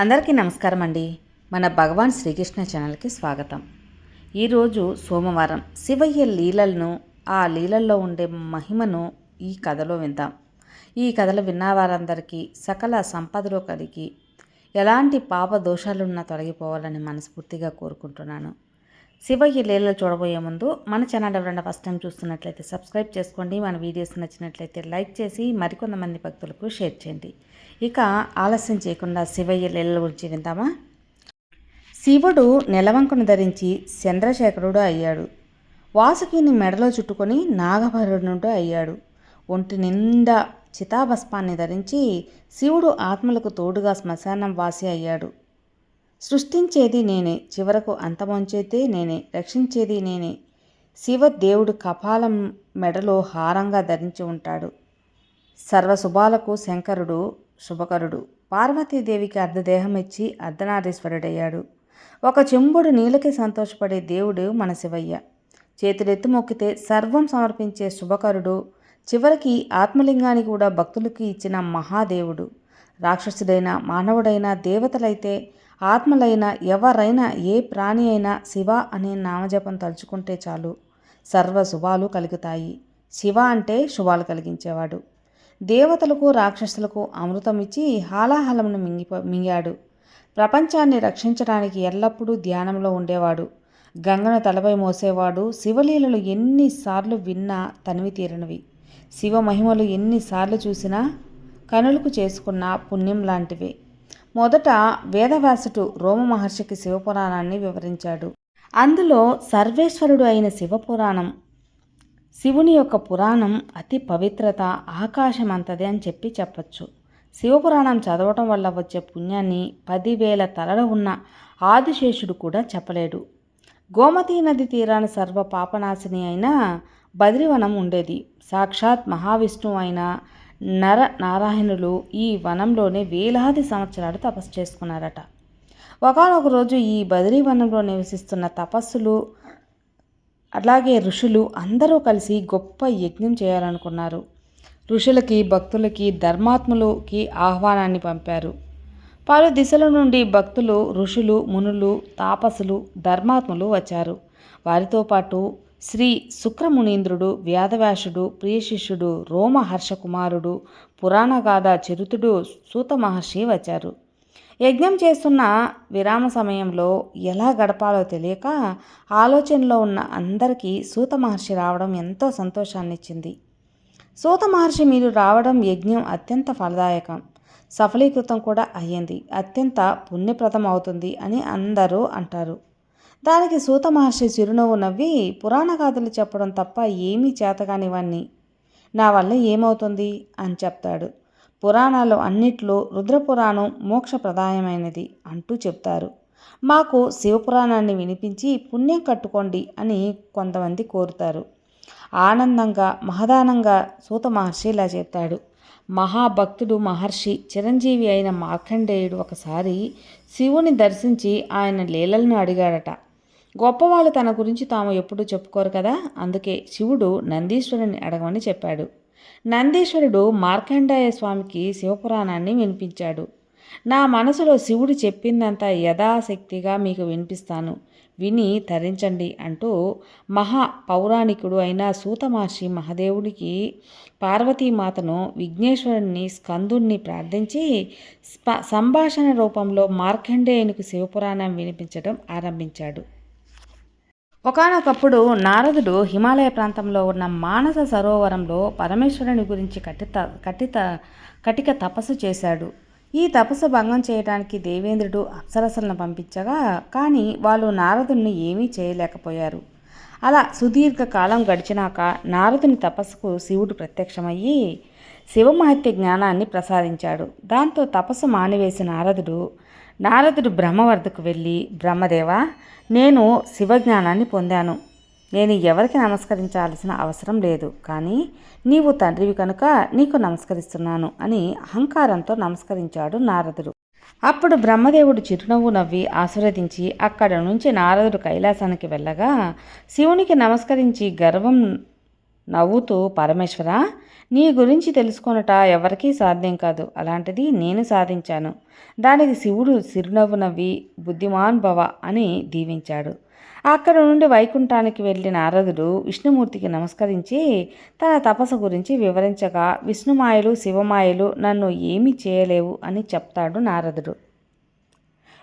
అందరికీ నమస్కారం అండి మన భగవాన్ శ్రీకృష్ణ ఛానల్కి స్వాగతం. ఈరోజు సోమవారం శివయ్య లీలలను ఆ లీలల్లో ఉండే మహిమను ఈ కథలో విందాం. ఈ కథలు విన్న వారందరికీ సకల సంపదలు కలిగి ఎలాంటి పాప దోషాలున్నా తొలగిపోవాలని మనస్ఫూర్తిగా కోరుకుంటున్నాను. శివయ్య లీలలు చూడబోయే ముందు మన ఛానల్ ఎవరైనా ఫస్ట్ టైం చూస్తున్నట్లయితే సబ్స్క్రైబ్ చేసుకోండి. మన వీడియోస్ నచ్చినట్లయితే లైక్ చేసి మరికొంతమంది భక్తులకు షేర్ చేయండి. ఇక ఆలస్యం చేయకుండా శివయ్య లీల గురించి విందామా? శివుడు నెలవంకను ధరించి చంద్రశేఖరుడు అయ్యాడు. వాసుకిని మెడలో చుట్టుకొని నాగభరుడు అయ్యాడు. ఒంటి నిండా చితాభస్మాన్ని ధరించి శివుడు ఆత్మలకు తోడుగా శ్మశానం వాసి అయ్యాడు. సృష్టించేది నేనే చివరకు అంతమొంచేదే నేనే రక్షించేది నేనే. శివ దేవుడు కపాలం మెడలో హారంగా ధరించి ఉంటాడు. సర్వశుభాలకు శంకరుడు శుభకరుడు. పార్వతీదేవికి అర్ధదేహం ఇచ్చి అర్ధనారీశ్వరుడయ్యాడు. ఒక చెంబుడు నీళ్ళకి సంతోషపడే దేవుడు మన శివయ్య. చేతులెత్తు మొక్కితే సర్వం సమర్పించే శుభకరుడు. చివరికి ఆత్మలింగాన్ని కూడా భక్తులకి ఇచ్చిన మహాదేవుడు. రాక్షసుడైన మానవుడైన దేవతలైతే ఆత్మలైన ఎవరైనా ఏ ప్రాణి అయినా శివ అనే నామజపం తలుచుకుంటే చాలు. సర్వ శుభాలు కలుగుతాయి. శివ అంటే శుభాలు కలిగించేవాడు. దేవతలకు రాక్షసులకు అమృతం ఇచ్చి హాలాహలమును మింగి మింగాడు. ప్రపంచాన్ని రక్షించడానికి ఎల్లప్పుడూ ధ్యానంలో ఉండేవాడు. గంగను తలపై మోసేవాడు. శివలీలలు ఎన్నిసార్లు విన్నా తనివి తీరనివి. శివ మహిమలు ఎన్నిసార్లు చూసినా కనులకు చేసుకున్న పుణ్యం లాంటివే. మొదట వేదవ్యాసుడు రోమ మహర్షికి శివపురాణాన్ని వివరించాడు. అందులో సర్వేశ్వరుడు అయిన శివపురాణం శివుని యొక్క పురాణం అతి పవిత్రత ఆకాశమంతది అని చెప్పి చెప్పచ్చు. శివపురాణం చదవటం వల్ల వచ్చే పుణ్యాన్ని పదివేల తలలు ఉన్న ఆదిశేషుడు కూడా చెప్పలేడు. గోమతీ నది తీరాన సర్వ పాపనాశిని అయిన బద్రివనం ఉండేది. సాక్షాత్ మహావిష్ణువు అయిన నర నారాయణులు ఈ వనంలోనే వేలాది సంవత్సరాలు తపస్సు చేసుకున్నారట. ఒకనొక రోజు ఈ బద్రీవనంలో నివసిస్తున్న తపస్సులు అలాగే ఋషులు అందరూ కలిసి గొప్ప యజ్ఞం చేయాలనుకున్నారు. ఋషులకి భక్తులకి ధర్మాత్ములకి ఆహ్వానాన్ని పంపారు. పలు దిశల నుండి భక్తులు ఋషులు మునులు తాపసులు ధర్మాత్ములు వచ్చారు. వారితో పాటు శ్రీ శుక్రమునీంద్రుడు వ్యాధవ్యాసుడు ప్రియశిష్యుడు రోమహర్షకుమారుడు పురాణగాథ చరితుడు సూత మహర్షి వచ్చారు. యజ్ఞం చేస్తున్న విరామ సమయంలో ఎలా గడపాలో తెలియక ఆలోచనలో ఉన్న అందరికీ సూత మహర్షి రావడం ఎంతో సంతోషాన్ని ఇచ్చింది సూత మహర్షి మీరు రావడం యజ్ఞం అత్యంత ఫలదాయకం. సఫలీకృతం కూడా అయ్యింది. అత్యంత పుణ్యప్రదం అవుతుంది అని అందరూ అంటారు. దానికి సూత మహర్షి చిరునవ్వు నవ్వి పురాణ గాథలు చెప్పడం తప్ప ఏమీ చేతగానివన్నీ నా వల్ల ఏమవుతుంది? అని చెప్తాడు. పురాణాలు అన్నిట్లో రుద్రపురాణం మోక్షప్రదాయమైనది అంటూ చెప్తారు. మాకు శివపురాణాన్ని వినిపించి పుణ్యం కట్టుకోండి అని కొంతమంది కోరుతారు. ఆనందంగా మహదానంగా సూత మహర్షి ఇలా చెప్తాడు. మహాభక్తుడు మహర్షి చిరంజీవి అయిన మార్కండేయుడు ఒకసారి శివుని దర్శించి ఆయన లీలలను అడిగాడట. గొప్పవాళ్ళు తన గురించి తాము ఎప్పుడూ చెప్పుకోరు కదా అందుకే శివుడు నందీశ్వరుని అడగమని చెప్పాడు. నందీశ్వరుడు మార్కండేయ స్వామికి శివపురాణాన్ని వినిపించాడు. నా మనసులో శివుడు చెప్పిందంతా యథాశక్తిగా మీకు వినిపిస్తాను. విని తరించండి అంటూ మహా పౌరాణికుడు అయిన సూతమహర్షి మహాదేవుడికి పార్వతీమాతను విఘ్నేశ్వరుణ్ణి స్కందుణ్ణి ప్రార్థించి సంభాషణ రూపంలో మార్కండేయునికి శివపురాణం వినిపించడం ఆరంభించాడు. ఒకనొకప్పుడు నారదుడు హిమాలయ ప్రాంతంలో ఉన్న మానస సరోవరంలో పరమేశ్వరుని గురించి కటిత కటిత కటిక తపస్సు చేశాడు. ఈ తపస్సు భంగం చేయడానికి దేవేంద్రుడు అప్సరసలను పంపించగా కానీ వాళ్ళు నారదుని ఏమీ చేయలేకపోయారు. అలా సుదీర్ఘ కాలం గడిచినాక నారదుని తపస్సుకు శివుడు ప్రత్యక్షమయ్యి శివమహత్య జ్ఞానాన్ని ప్రసాదించాడు. దాంతో తపస్సు మానివేసిన నారదుడు నారదుడు బ్రహ్మవర్ధకు వెళ్ళి బ్రహ్మదేవ నేను శివజ్ఞానాన్ని పొందాను. నేను ఎవరికి నమస్కరించాల్సిన అవసరం లేదు. కానీ నీవు తండ్రివి కనుక నీకు నమస్కరిస్తున్నాను అని అహంకారంతో నమస్కరించాడు నారదుడు. అప్పుడు బ్రహ్మదేవుడు చిరునవ్వు నవ్వి ఆశీర్వదించి అక్కడ నుంచి నారదుడు కైలాసానికి వెళ్ళగా శివునికి నమస్కరించి గర్వం నవ్వుతూ పరమేశ్వర నీ గురించి తెలుసుకొనుట ఎవరికీ సాధ్యం కాదు. అలాంటిది నేను సాధించాను. దానికి శివుడు చిరునవ్వు నవ్వి బుద్ధిమాన్ భవ అని దీవించాడు. అక్కడ నుండి వైకుంఠానికి వెళ్ళిన నారదుడు విష్ణుమూర్తికి నమస్కరించి తన తపస్సు గురించి వివరించగా విష్ణుమాయలు శివమాయలు నన్ను ఏమీ చేయలేవు అని చెప్తాడు నారదుడు.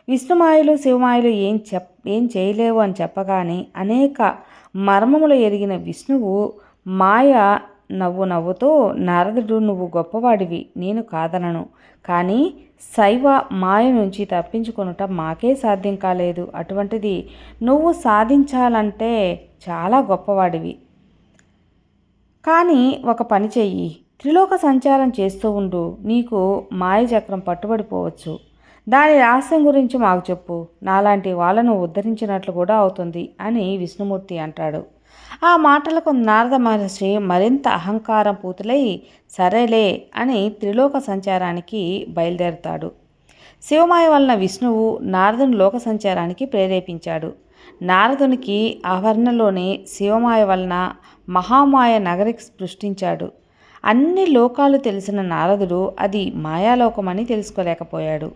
విష్ణుమాయలు శివమాయలు ఏం చెప్ ఏం చేయలేవు అని చెప్పగానే అనేక మర్మములు ఎరిగిన విష్ణువు మాయ నవ్వు నవ్వుతూ నారదుడు నువ్వు గొప్పవాడివి నేను కాదనను. కానీ శైవ మాయ నుంచి తప్పించుకొనుట మాకే సాధ్యం కాలేదు. అటువంటిది నువ్వు సాధించాలంటే చాలా గొప్పవాడివి. కానీ ఒక పని చెయ్యి. త్రిలోక సంచారం చేస్తూ ఉండు. నీకు మాయ చక్రం పట్టుబడిపోవచ్చు. దాని రహస్యం గురించి మాకు చెప్పు. నాలాంటి వాళ్ళను ఉద్ధరించినట్లు కూడా అవుతుంది అని విష్ణుమూర్తి అంటాడు. ఆ మాటలకు నారద మహర్షి మరింత అహంకారం పూతులై సరేలే అని త్రిలోక సంచారానికి బయలుదేరుతాడు. శివమాయ వలన విష్ణువు నారదుని లోక సంచారానికి ప్రేరేపించాడు. నారదునికి ఆవరణలోనే శివమాయ వలన మహామాయ నగరి సృష్టించాడు. అన్ని లోకాలు తెలిసిన నారదుడు అది మాయాలోకమని తెలుసుకోలేకపోయాడు.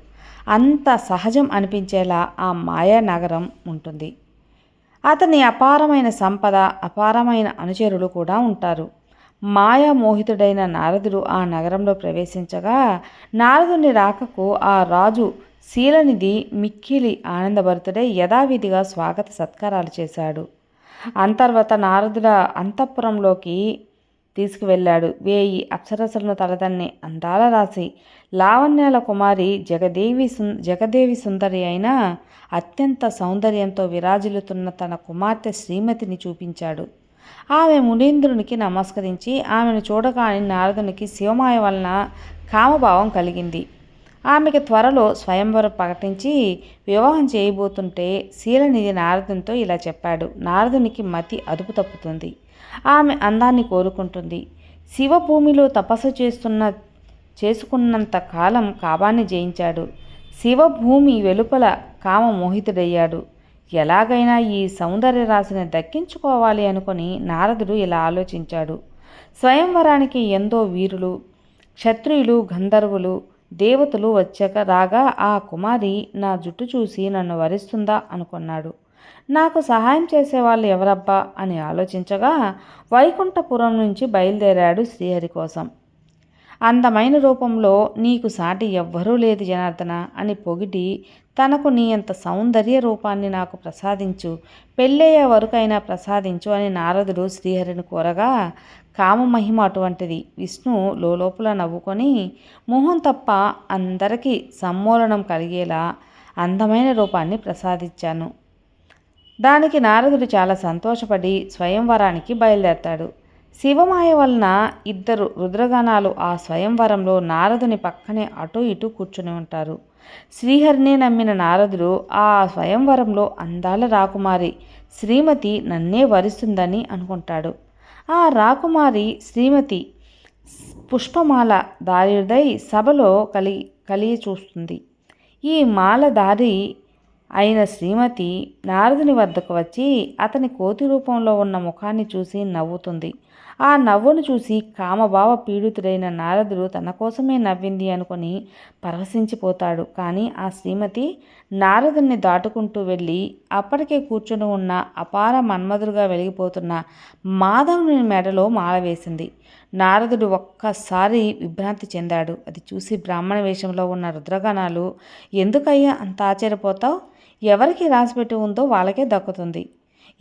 అంత సహజం అనిపించేలా ఆ మాయా నగరం ఉంటుంది. అతని అపారమైన సంపద అపారమైన అనుచరులు కూడా ఉంటారు. మాయా మోహితుడైన నారదుడు ఆ నగరంలో ప్రవేశించగా నారదుని రాకకు ఆ రాజు శీలనిధి మిక్కిలి ఆనందభరితుడై యథావిధిగా స్వాగత సత్కారాలు చేశాడు. అంతర్వత నారదుల అంతఃపురంలోకి తీసుకువెళ్ళాడు. వేయి అప్సరసలను తలదన్ని అందాల రాసి లావణ్యాల కుమారి జగదేవి సుం జగదేవి సుందరి అయిన అత్యంత సౌందర్యంతో విరాజిల్లుతున్న తన కుమార్తె శ్రీమతిని చూపించాడు. ఆమె మునీంద్రునికి నమస్కరించి ఆమెను చూడగానే నారదునికి శివమాయ వలన కామభావం కలిగింది. ఆమెకి త్వరలో స్వయంవరం ప్రకటించి వివాహం చేయబోతుంటే శీలనిధి నారదునితో ఇలా చెప్పాడు. నారదునికి మతి అదుపు తప్పుతుంది. ఆమె అందాన్ని కోరుకుంటుంది. శివభూమిలో తపస్సు చేస్తున్న చేసుకున్నంత కాలం కాబాన్ని జయించాడు. శివభూమి వెలుపల కామ మోహితుడయ్యాడు. ఎలాగైనా ఈ సౌందర్య రాశిని దక్కించుకోవాలి అనుకుని నారదుడు ఇలా ఆలోచించాడు. స్వయంవరానికి ఎంతో వీరులు క్షత్రియులు గంధర్వులు దేవతలు వచ్చాక రాగా ఆ కుమారి నా జుట్టు చూసి నన్ను వరిస్తుందా? అనుకున్నాడు. నాకు సహాయం చేసేవాళ్ళు ఎవరబ్బా అని ఆలోచించగా వైకుంఠపురం నుంచి బయలుదేరాడు శ్రీహరి కోసం. అందమైన రూపంలో నీకు సాటి ఎవ్వరూ లేదు జనార్దన అని పొగిడి తనకు నీ అంత సౌందర్య రూపాన్ని నాకు ప్రసాదించు పెళ్ళయ్యే వరకైనా ప్రసాదించు అని నారదుడు శ్రీహరిని కోరగా కామమహిమ అటువంటిది. విష్ణు లోపల నవ్వుకొని మొహం తప్ప అందరికీ సమ్మోలనం కలిగేలా అందమైన రూపాన్ని ప్రసాదించాను. దానికి నారదుడు చాలా సంతోషపడి స్వయంవరానికి బయలుదేరతాడు. శివమాయ వలన ఇద్దరు రుద్రగణాలు ఆ స్వయంవరంలో నారదుని పక్కనే అటు ఇటు కూర్చుని ఉంటారు. శ్రీహరిని నమ్మిన నారదుడు ఆ స్వయంవరంలో అందాల రాకుమారి శ్రీమతి నన్నే వరిస్తుందని అనుకుంటాడు. ఆ రాకుమారి శ్రీమతి పుష్పమాల దారిదై సభలో కలి కలిగి చూస్తుంది. ఈ మాల దారి అయిన శ్రీమతి నారదుని వద్దకు వచ్చి అతని కోతి రూపంలో ఉన్న ముఖాన్ని చూసి నవ్వుతుంది. ఆ నవ్వును చూసి కామభావ పీడితుడైన నారదుడు తన కోసమే నవ్వింది అనుకుని పరవశించిపోతాడు. కానీ ఆ శ్రీమతి నారదుని దాటుకుంటూ వెళ్ళి అప్పటికే కూర్చొని ఉన్న అపార మన్మధుడుగా వెలిగిపోతున్న మాధవుని మెడలో మాల వేసింది. నారదుడు ఒక్కసారి విభ్రాంతి చెందాడు. అది చూసి బ్రాహ్మణ వేషంలో ఉన్న రుద్రగణాలు ఎందుకయ్యా అంత ఆశ్చర్యపోతావు? ఎవరికి రాసిపెట్టి ఉందో వాళ్ళకే దక్కుతుంది.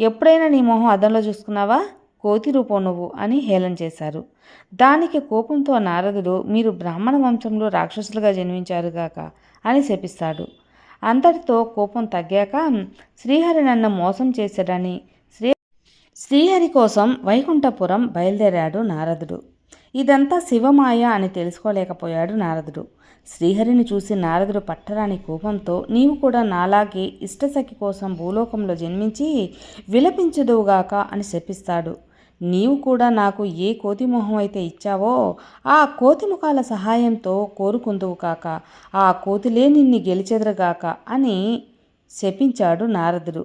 ఎప్పుడైనా నీ మొహం అద్దంలో చూసుకున్నావా? కోతి రూపం నువ్వు అని హేళన చేశారు. దానికి కోపంతో నారదుడు మీరు బ్రాహ్మణ వంశంలో రాక్షసులుగా జన్మించారుగాక అని శపిస్తాడు. అంతటితో కోపం తగ్గాక శ్రీహరి నన్ను మోసం చేశాడని శ్రీ శ్రీహరి కోసం వైకుంఠపురం బయలుదేరాడు నారదుడు. ఇదంతా శివమాయ అని తెలుసుకోలేకపోయాడు నారదుడు. శ్రీహరిని చూసి నారదుడు పట్టరాని కోపంతో నీవు కూడా నాలాగే ఇష్టసఖి కోసం భూలోకంలో జన్మించి విలపించదువుగాక అని శపిస్తాడు. నీవు కూడా నాకు ఏ కోతి మొహం అయితే ఇచ్చావో ఆ కోతి ముఖాల సహాయంతో కోరుకుందువు కాక ఆ కోతిలే నిన్ని గెలిచెదరగాక అని శపించాడు నారదుడు.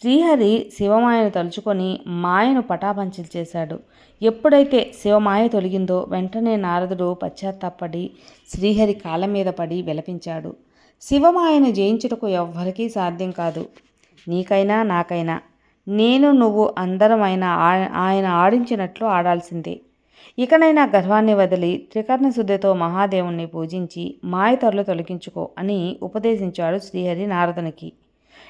శ్రీహరి శివమాయను తలుచుకొని మాయను పటాపంచలు చేశాడు. ఎప్పుడైతే శివమాయ తొలగిందో వెంటనే నారదుడు పశ్చాత్తాపడి శ్రీహరి కాళ్ళ మీద పడి విలపించాడు. శివమాయను జయించుటకు ఎవ్వరికీ సాధ్యం కాదు. నీకైనా నాకైనా. నేను నువ్వు అందరం ఆయన ఆయన ఆడించినట్లు ఆడాల్సిందే. ఇకనైనా గర్వాన్ని వదిలి త్రికర్ణ శుద్ధితో మహాదేవుణ్ణి పూజించి మాయతరులు తొలగించుకో అని ఉపదేశించాడు శ్రీహరి నారదునికి.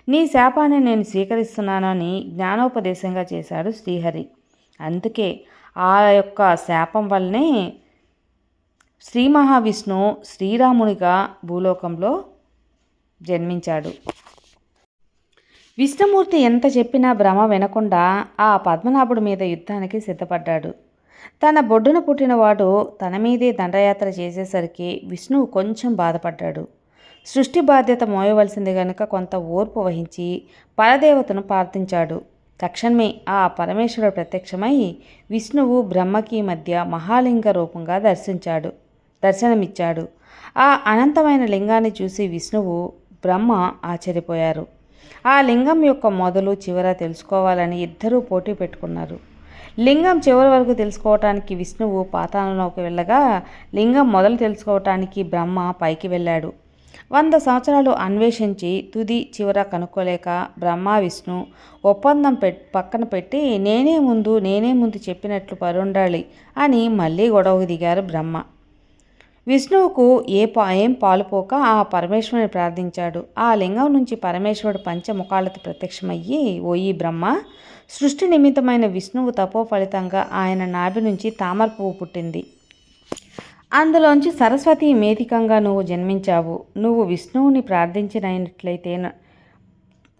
నీ శాపాన్ని నేను స్వీకరిస్తున్నానని జ్ఞానోపదేశంగా చేశాడు శ్రీహరి. అందుకే ఆ యొక్క శాపం వల్లనే శ్రీ మహావిష్ణు శ్రీరామునిగా భూలోకంలో జన్మించాడు. విష్ణుమూర్తి ఎంత చెప్పినా భ్రమ వినకుండా ఆ పద్మనాభుడి మీద యుద్ధానికి సిద్ధపడ్డాడు. తన బొడ్డున పుట్టినవాడు తన మీదే దండయాత్ర చేసేసరికి విష్ణువు కొంచెం బాధపడ్డాడు. సృష్టి బాధ్యత మోయవలసింది గనుక కొంత ఓర్పు వహించి పరదేవతను ప్రార్థించాడు తక్షణమే ఆ పరమేశ్వరుడు ప్రత్యక్షమై విష్ణువు బ్రహ్మకి మధ్య మహాలింగ రూపంగా దర్శించాడు దర్శనమిచ్చాడు. ఆ అనంతమైన లింగాన్ని చూసి విష్ణువు బ్రహ్మ ఆశ్చర్యపోయారు. ఆ లింగం యొక్క మొదలు చివర తెలుసుకోవాలని ఇద్దరూ పోటీ పెట్టుకున్నారు. లింగం చివరి వరకు తెలుసుకోవటానికి విష్ణువు పాతాళంలోకి వెళ్ళగా లింగం మొదలు తెలుసుకోవటానికి బ్రహ్మ పైకి వెళ్ళాడు. వంద సంవత్సరాలు అన్వేషించి తుది చివర కనుక్కోలేక బ్రహ్మ విష్ణు ఒప్పందం పెట్ పక్కన పెట్టి నేనే ముందు నేనే ముందు చెప్పినట్లు పరుండాలి అని మళ్ళీ గొడవకు దిగారు బ్రహ్మ. విష్ణువుకు ఏ పా ఏం పాలుపోక ఆ పరమేశ్వరుని ప్రార్థించాడు. ఆ లింగం నుంచి పరమేశ్వరుడు పంచముఖాలతో ప్రత్యక్షమయ్యి ఓయి బ్రహ్మ సృష్టి నిమిత్తమైన విష్ణువు తపో ఫలితంగా ఆయన నాభి నుంచి తామర పువ్వు పుట్టింది. అందులోంచి సరస్వతి మేధికంగా నువ్వు జన్మించావు. నువ్వు విష్ణువుని ప్రార్థించినట్లయితే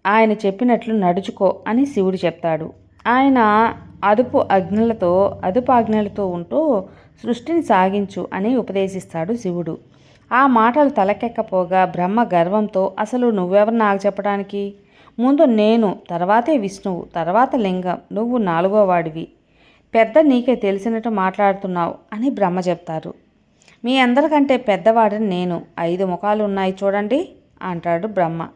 ఆయన చెప్పినట్లు నడుచుకో అని శివుడు చెప్తాడు. ఆయన అదుపు అగ్నులతో అదుపు ఆజ్ఞలతో ఉంటూ సృష్టిని సాగించు అని ఉపదేశిస్తాడు శివుడు. ఆ మాటలు తలకెక్కపోగా బ్రహ్మ గర్వంతో అసలు నువ్వెవరు నాకు చెప్పడానికి? ముందు నేను తర్వాతే విష్ణువు తర్వాత లింగం నువ్వు నాలుగో వాడివి. పెద్ద నీకే తెలిసినట్టు మాట్లాడుతున్నావు అని బ్రహ్మ చెప్తారు. మీ అందరికంటే పెద్దవాడని నేను. ఐదు ముఖాలు ఉన్నాయి చూడండి అంటాడు బ్రహ్మ.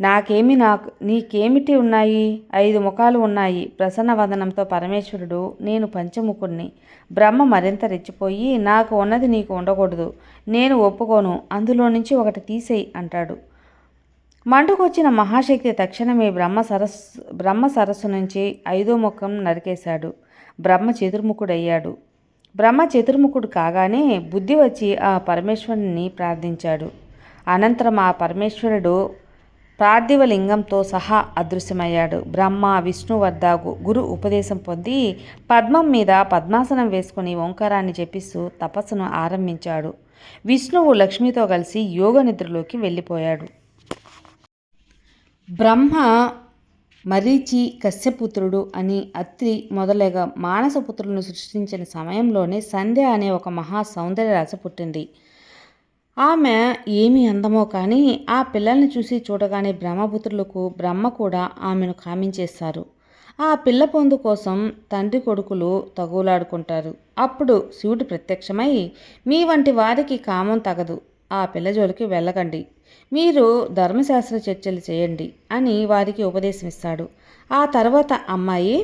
నాకేమి నాకు నీకేమిటి ఉన్నాయి? ఐదు ముఖాలు ఉన్నాయి. ప్రసన్న వదనంతో పరమేశ్వరుడు నేను పంచముఖుణ్ణి. బ్రహ్మ మరింత రెచ్చిపోయి నాకు ఉన్నది నీకు ఉండకూడదు. నేను ఒప్పుకోను. అందులో నుంచి ఒకటి తీసేయి అంటాడు. మంటకొచ్చిన మహాశక్తి తక్షణమే బ్రహ్మ సరస్సు బ్రహ్మ సరస్సు నుంచి ఐదో ముఖం నరికేశాడు. బ్రహ్మ చతుర్ముఖుడయ్యాడు. బ్రహ్మ చతుర్ముఖుడు కాగానే బుద్ధి వచ్చి ఆ పరమేశ్వరుని ప్రార్థించాడు. అనంతరం ఆ పరమేశ్వరుడు ప్రార్థివ లింగంతో సహా అదృశ్యమయ్యాడు. బ్రహ్మ విష్ణు వద్ద గురు ఉపదేశం పొంది పద్మం మీద పద్మాసనం వేసుకుని ఓంకారాన్ని జపిస్తూ తపస్సును ఆరంభించాడు. విష్ణువు లక్ష్మితో కలిసి యోగ నిద్రలోకి వెళ్ళిపోయాడు. బ్రహ్మ మరీచి కశ్యపుత్రుడు అని అత్రి మొదలగా మానసపుత్రులను సృష్టించిన సమయంలోనే సంధ్య అనే ఒక మహా సౌందర్య రాశి పుట్టింది. ఆమె ఏమి అందమో కానీ ఆ పిల్లల్ని చూసి చూడగానే బ్రహ్మపుత్రులకు బ్రహ్మ కూడా ఆమెను కామించేస్తారు. ఆ పిల్ల పొందు కోసం తండ్రి కొడుకులు తగులాడుకుంటారు. అప్పుడు శివుడు ప్రత్యక్షమై మీ వంటి వారికి కామం తగదు. ఆ పిల్ల జోలికి వెళ్ళకండి. మీరు ధర్మశాస్త్ర చర్చలు చేయండి అని వారికి ఉపదేశమిస్తాడు ఆ తర్వాత అమ్మాయి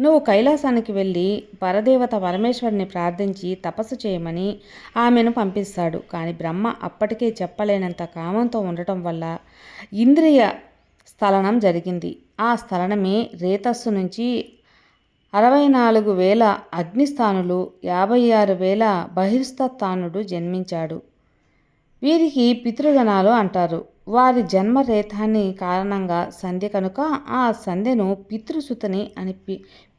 నువ్వు కైలాసానికి వెళ్ళి పరదేవత పరమేశ్వరుని ప్రార్థించి తపస్సు చేయమని ఆమెను పంపిస్తాడు. కానీ బ్రహ్మ అప్పటికే చెప్పలేనంత కామంతో ఉండటం వల్ల ఇంద్రియ స్థలనం జరిగింది. ఆ స్థలనమే రేతస్సు నుంచి అరవై నాలుగు వేల అగ్నిస్థానులు యాభై ఆరు వేల బహిర్స్థానుడు జన్మించాడు. వీరికి పితృగణాలు అంటారు. వారి జన్మ రేతాన్ని కారణంగా సంధ్య కనుక ఆ సంధ్యను పితృసుతని అని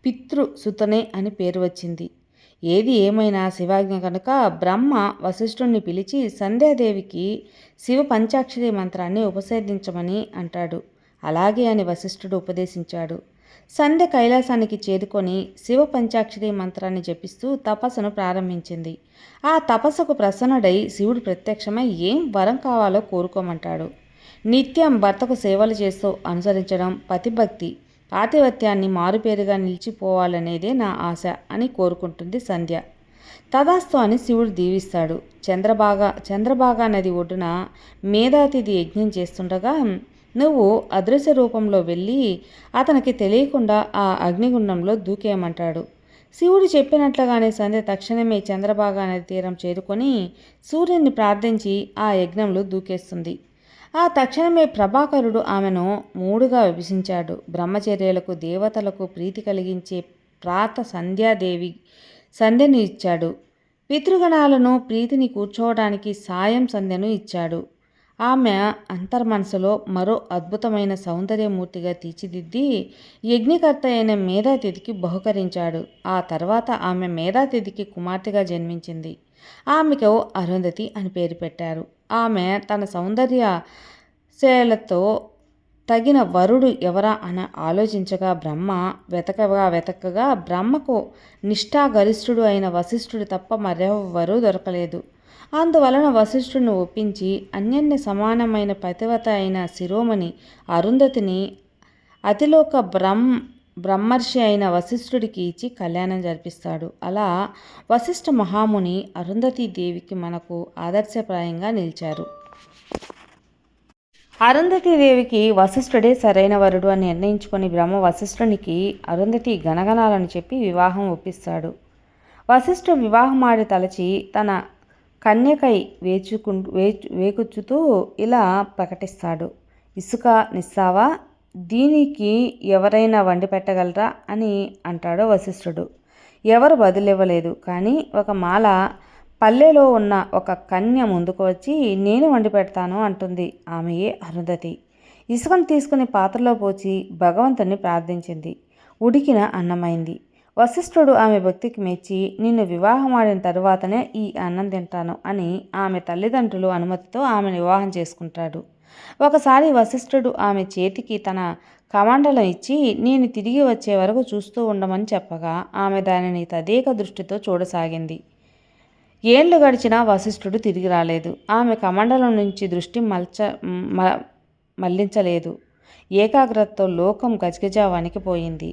పితృసుతనే అని పేరు వచ్చింది. ఏది ఏమైనా శివాజ్ఞ కనుక బ్రహ్మ వశిష్ఠుణ్ణి పిలిచి సంధ్యాదేవికి శివ పంచాక్షరి మంత్రాన్ని ఉపసేదించమని అంటాడు. అలాగే అని వశిష్ఠుడు ఉపదేశించాడు. సంధ్య కైలాసానికి చేరుకొని శివ పంచాక్షరి మంత్రాన్ని జపిస్తూ తపస్సును ప్రారంభించింది. ఆ తపస్సుకు ప్రసన్నుడై శివుడు ప్రత్యక్షమై ఏం వరం కావాలో కోరుకోమంటాడు. నిత్యం భర్తకు సేవలు చేస్తూ అనుసరించడం పతిభక్తి పాతివత్యాన్ని మారుపేరుగా నిలిచిపోవాలనేదే నా ఆశ అని కోరుకుంటుంది సంధ్య. తదాస్తు అని శివుడు దీవిస్తాడు. చంద్రబాగా చంద్రబాగా నది ఒడ్డున మేధాతిథి యజ్ఞం చేస్తుండగా నువ్వు అదృశ్య రూపంలో వెళ్ళి అతనికి తెలియకుండా ఆ అగ్నిగుండంలో దూకేయమంటాడు. శివుడు చెప్పినట్లుగానే సంధ్య తక్షణమే చంద్రభాగా నది తీరం చేరుకొని సూర్యుని ప్రార్థించి ఆ యజ్ఞంలో దూకేస్తుంది. ఆ తక్షణమే ప్రభాకరుడు ఆమెను మూడుగా విభజించాడు. బ్రహ్మచర్యలకు దేవతలకు ప్రీతి కలిగించే ప్రాత సంధ్యాదేవి సంధ్యను ఇచ్చాడు. పితృగణాలను ప్రీతిని కూర్చోవడానికి సాయం సంధ్యను ఇచ్చాడు. ఆమె అంతర్మనసులో మరో అద్భుతమైన సౌందర్యమూర్తిగా తీర్చిదిద్ది యజ్ఞకర్త అయిన మేధాతిథికి బహుకరించాడు. ఆ తర్వాత ఆమె మేధాతిథికి కుమార్తెగా జన్మించింది. ఆమెకు అరుంధతి అని పేరు పెట్టారు. ఆమె తన సౌందర్య శైలతో తగిన వరుడు ఎవరా అని ఆలోచించగా బ్రహ్మ వెతకగా వెతకగా బ్రహ్మకు నిష్ఠాగరిష్ఠుడు అయిన వశిష్ఠుడు తప్ప మరెవరూ దొరకలేదు. అందువలన వశిష్ఠుడిని ఒప్పించి అన్యన్య సమానమైన పతివత అయిన శిరోమణి అరుంధతిని అతిలోక బ్రహ్మ బ్రహ్మర్షి అయిన వశిష్ఠుడికి ఇచ్చి కళ్యాణం జరిపిస్తాడు. అలా వశిష్ఠ మహాముని అరుంధతీదేవికి మనకు ఆదర్శప్రాయంగా నిలిచారు. అరుంధతి దేవికి వశిష్ఠుడే సరైన వరుడు అని నిర్ణయించుకొని బ్రహ్మ వశిష్ఠునికి అరుంధతి గణగణాలను చెప్పి వివాహం ఒప్పిస్తాడు. వశిష్ఠు వివాహమాడి తలచి తన కన్యకై వేచుకు వేచు వేకుచుతూ ఇలా ప్రకటిస్తాడు. ఇసుక నిస్సావా? దీనికి ఎవరైనా వండి పెట్టగలరా? అని అంటాడు వశిష్ఠుడు. ఎవరు బదులివ్వలేదు కానీ ఒక మాల పల్లెలో ఉన్న ఒక కన్య ముందుకు వచ్చి నేను వండి పెడతాను అంటుంది ఆమెయే అరుంధతి. ఇసుకను తీసుకుని పాత్రలో పోచి భగవంతుని ప్రార్థించింది. ఉడికిన అన్నమైంది. వశిష్ఠుడు ఆమె భక్తికి మెచ్చి నిన్ను వివాహం ఆడిన తరువాతనే ఈ అన్నం తింటాను అని ఆమె తల్లిదండ్రులు అనుమతితో ఆమెను వివాహం చేసుకుంటాడు. ఒకసారి వశిష్ఠుడు ఆమె చేతికి తన కమండలం ఇచ్చి నేను తిరిగి వచ్చే వరకు చూస్తూ ఉండమని చెప్పగా ఆమె దానిని తదేక దృష్టితో చూడసాగింది. ఏళ్ళు గడిచినా వశిష్ఠుడు తిరిగి రాలేదు. ఆమె కమండలం నుంచి దృష్టి మల్చ మళ్ళించలేదు ఏకాగ్రతతో లోకం గజగజ వణికిపోయింది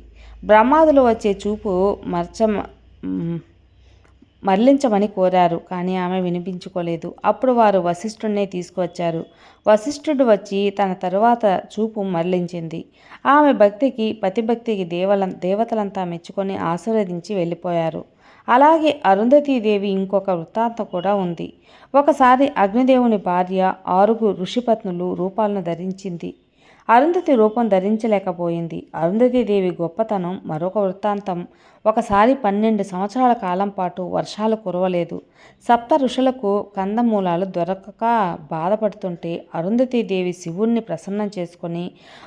బ్రహ్మాదులు వచ్చే చూపు మర్చ మరలించమని కోరారు కానీ ఆమె వినిపించుకోలేదు. అప్పుడు వారు వశిష్ఠుడినే తీసుకువచ్చారు. వశిష్ఠుడు వచ్చి తన తరువాత చూపు మరలించింది. ఆమె భక్తికి పతిభక్తికి దేవల దేవతలంతా మెచ్చుకొని ఆశీర్వదించి వెళ్ళిపోయారు. అలాగే అరుంధతీదేవి ఇంకొక వృత్తాంతం కూడా ఉంది. ఒకసారి అగ్నిదేవుని భార్య ఆరుగు ఋషిపత్నులు రూపాలను ధరించింది. అరుంధతి రూపం ధరించలేకపోయింది. అరుంధతీదేవి గొప్పతనం మరొక వృత్తాంతం. ఒకసారి పన్నెండు సంవత్సరాల కాలం పాటు వర్షాలు కురవలేదు. సప్త ఋషులకు కందమూలాలు దొరకక బాధపడుతుంటే అరుంధతీదేవి శివుణ్ణి ప్రసన్నం చేసుకొని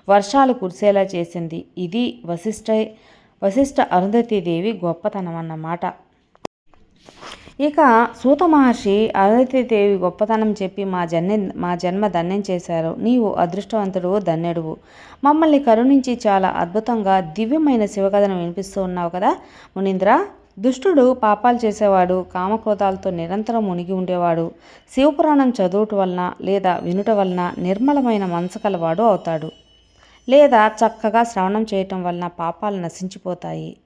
వర్షాలు కురిసేలా చేసింది. ఇది వశిష్ఠ వశిష్ఠ అరుంధతీదేవి గొప్పతనం అన్నమాట ఇక సూత మహర్షి అరుంధతీదేవి గొప్పతనం చెప్పి మా జన్మ మా జన్మ ధన్యం చేశారు. నీవు అదృష్టవంతుడు ధన్యుడువు. మమ్మల్ని కరుణించి చాలా అద్భుతంగా దివ్యమైన శివకథను వినిపిస్తూ ఉన్నావు కదా? మునీంద్ర దుష్టుడు పాపాలు చేసేవాడు కామక్రోధాలతో నిరంతరం మునిగి ఉండేవాడు. శివపురాణం చదువుట వలన లేదా వినుట వలన నిర్మలమైన మనసు కలవాడు అవుతాడు. లేదా చక్కగా శ్రవణం చేయటం వలన పాపాలు నశించిపోతాయి.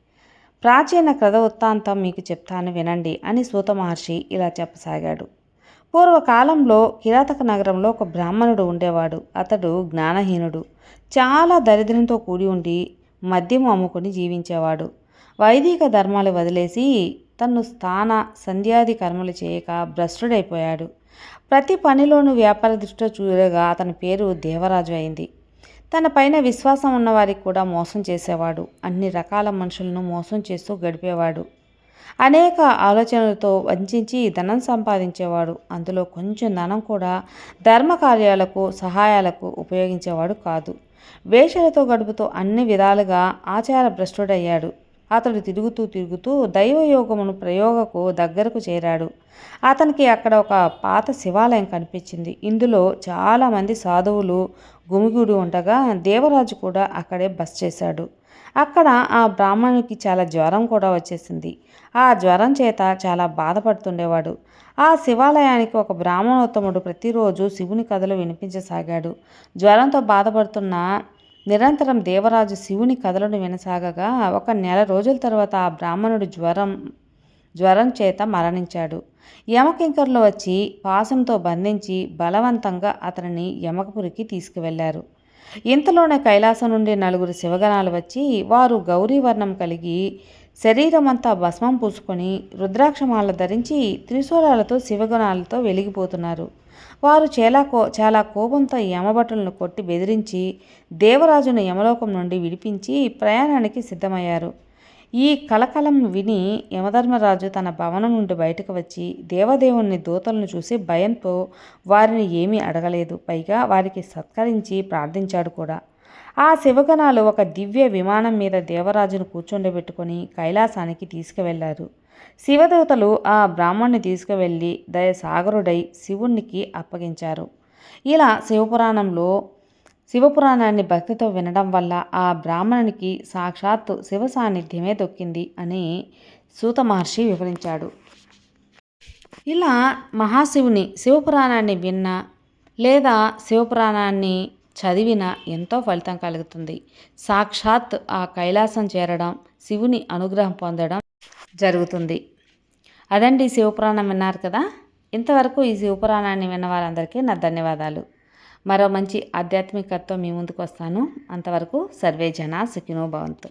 ప్రాచీన కథ వృత్తాంతం మీకు చెప్తాను వినండి అని సూత మహర్షి ఇలా చెప్పసాగాడు. పూర్వకాలంలో కిరాతక నగరంలో ఒక బ్రాహ్మణుడు ఉండేవాడు. అతడు జ్ఞానహీనుడు. చాలా దరిద్రంతో కూడి ఉండి మద్యం అమ్ముకొని జీవించేవాడు. వైదిక ధర్మాలు వదిలేసి తను స్థాన సంధ్యాది కర్మలు చేయక భ్రష్టుడైపోయాడు. ప్రతి పనిలోనూ వ్యాపార దృష్టిలో చూడగా అతని పేరు దేవరాజు అయింది. తన పైన విశ్వాసం ఉన్నవారికి కూడా మోసం చేసేవాడు. అన్ని రకాల మనుషులను మోసం చేస్తూ గడిపేవాడు. అనేక ఆలోచనలతో వంచి ధనం సంపాదించేవాడు. అందులో కొంచెం ధనం కూడా ధర్మ కార్యాలకు సహాయాలకు ఉపయోగించేవాడు కాదు. వేషలతో గడుపుతూ అన్ని విధాలుగా ఆచార భ్రష్టుడయ్యాడు అతడు తిరుగుతూ తిరుగుతూ దైవయోగమును ప్రయోగకు దగ్గరకు చేరాడు. అతనికి అక్కడ ఒక పాత శివాలయం కనిపించింది. ఇందులో చాలామంది సాధువులు గుమిగుడి ఉండగా దేవరాజు కూడా అక్కడే బస్ చేశాడు. అక్కడ ఆ బ్రాహ్మణునికి చాలా జ్వరం కూడా వచ్చేసింది. ఆ జ్వరం చేత చాలా బాధపడుతుండేవాడు. ఆ శివాలయానికి ఒక బ్రాహ్మణోత్తముడు ప్రతిరోజు శివుని కథలు వినిపించసాగాడు. జ్వరంతో బాధపడుతున్న నిరంతరం దేవరాజు శివుని కథలను వినసాగగా ఒక నెల రోజుల తర్వాత ఆ బ్రాహ్మణుడు జ్వరం జ్వరం చేత మరణించాడు. యమకింకర్లు వచ్చి పాసంతో బంధించి బలవంతంగా అతనిని యమకపురికి తీసుకువెళ్ళారు. ఇంతలోనే కైలాసం నుండి నలుగురు శివగణాలు వచ్చి వారు గౌరీవర్ణం కలిగి శరీరమంతా భస్మం పూసుకొని రుద్రాక్షమాల ధరించి త్రిశూలాలతో శివగణాలతో వెలిగిపోతున్నారు. వారు చాలా కో చాలా కోపంతో యమభటులను కొట్టి బెదిరించి దేవరాజును యమలోకం నుండి విడిపించి ప్రయాణానికి సిద్ధమయ్యారు. ఈ కలకలం విని యమధర్మరాజు తన భవనం నుండి బయటకు వచ్చి దేవదేవుని దూతలను చూసి భయంతో వారిని ఏమీ అడగలేదు. పైగా వారికి సత్కరించి ప్రార్థించాడు కూడా. ఆ శివగణాలు ఒక దివ్య విమానం మీద దేవరాజును కూర్చోండబెట్టుకొని కైలాసానికి తీసుకువెళ్ళారు. శివదేవతలు ఆ బ్రాహ్మణ్ణి తీసుకువెళ్ళి దయసాగరుడై శివునికి అప్పగించారు. ఇలా శివపురాణంలో శివపురాణాన్ని భక్తితో వినడం వల్ల ఆ బ్రాహ్మణునికి సాక్షాత్తు శివ సాన్నిధ్యమే దొక్కింది అని సూత మహర్షి వివరించాడు. ఇలా మహాశివుని శివపురాణాన్ని విన్న లేదా శివపురాణాన్ని చదివిన ఎంతో ఫలితం కలుగుతుంది. సాక్షాత్ ఆ కైలాసం చేరడం శివుని అనుగ్రహం పొందడం జరుగుతుంది. అదండి శివపురాణం విన్నారు కదా? ఇంతవరకు ఈ శివపురాణాన్ని విన్న వారందరికీ నా ధన్యవాదాలు. మరో మంచి ఆధ్యాత్మికతతో మీ ముందుకు వస్తాను. అంతవరకు సర్వే జన సుఖినో భవంతు.